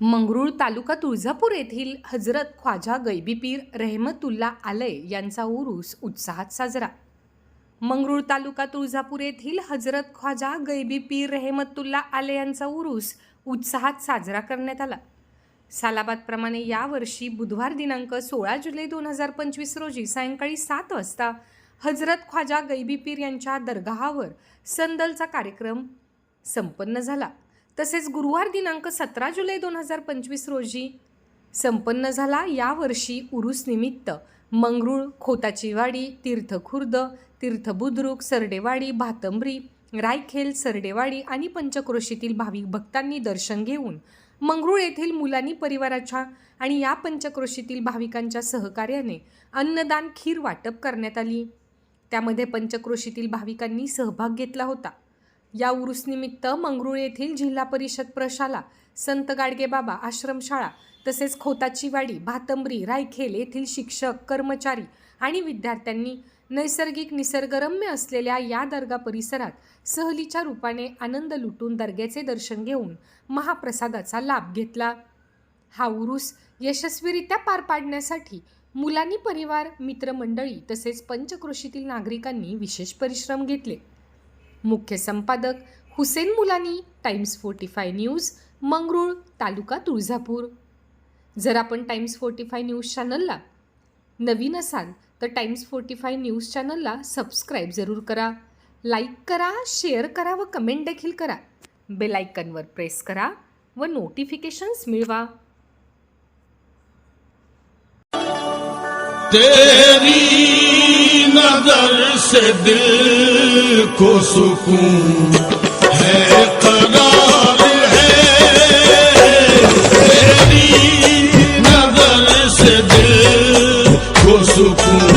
मंगरूळ तालुका तुळजापूर येथील हजरत ख्वाजा गैबीपीर रहमतुल्ला रेहमतुल्ला आलय यांचा उरूस उत्साहात साजरा. मंगरूळ तालुका तुळजापूर येथील हजरत ख्वाजा गैबीपीर रहमतुल्ला आले यांचा उरूस उत्साहात साजरा करण्यात आला. सालाबादप्रमाणे यावर्षी बुधवार दिनांक सोळा जुलै दोन हजार पंचवीस रोजी सायंकाळी सात वाजता हजरत ख्वाजा गैबीपीर यांच्या दरगाहावर संदलचा कार्यक्रम संपन्न झाला. तसेच गुरुवार दिनांक सतरा जुलै दोन हजार पंचवीस रोजी संपन्न झाला यावर्षी उरुसनिमित्त मंगरूळ खोताची तीर्थखुर्द तीर्थबुद्रुक सरडेवाडी भातंबरी रायखेल सरडेवाडी आणि पंचक्रोशीतील भाविक भक्तांनी दर्शन घेऊन मंगरूळ येथील मुलांनी परिवाराच्या आणि या पंचक्रोशीतील भाविकांच्या सहकार्याने अन्नदान खीर वाटप करण्यात आली. त्यामध्ये पंचक्रोशीतील भाविकांनी सहभाग घेतला होता. या उरुसनिमित्त मंगरुळ येथील जिल्हा परिषद प्रशाला संत गाडगेबाबा आश्रमशाळा तसेच खोताची वाडी भातंबरी रायखेल येथील शिक्षक कर्मचारी आणि विद्यार्थ्यांनी नैसर्गिक निसर्गरम्य असलेल्या या दर्गा परिसरात सहलीच्या रूपाने आनंद लुटून दर्ग्याचे दर्शन घेऊन महाप्रसादाचा लाभ घेतला. हा उरूस यशस्वीरित्या पार पाडण्यासाठी मुलांनी परिवार मित्रमंडळी तसेच पंचक्रोशीतील नागरिकांनी विशेष परिश्रम घेतले. मुख्य संपादक Hussain Mulani Times forty five news Mangrul taluka Tuljapur. जर आपण टाइम्स फोर्टी फाय न्यूज चॅनलला नवीन असाल तर टाइम्स फोर्टी फाय न्यूज चॅनलला सबस्क्राईब जरूर करा. लाईक करा शेअर करा व कमेंट देखील करा. बेल आयकनवर प्रेस करा व नोटिफिकेशन्स मिळवा. तेरी कदर से दिल को सुकून है करार है। तेरी नजर से दिल को सुकून।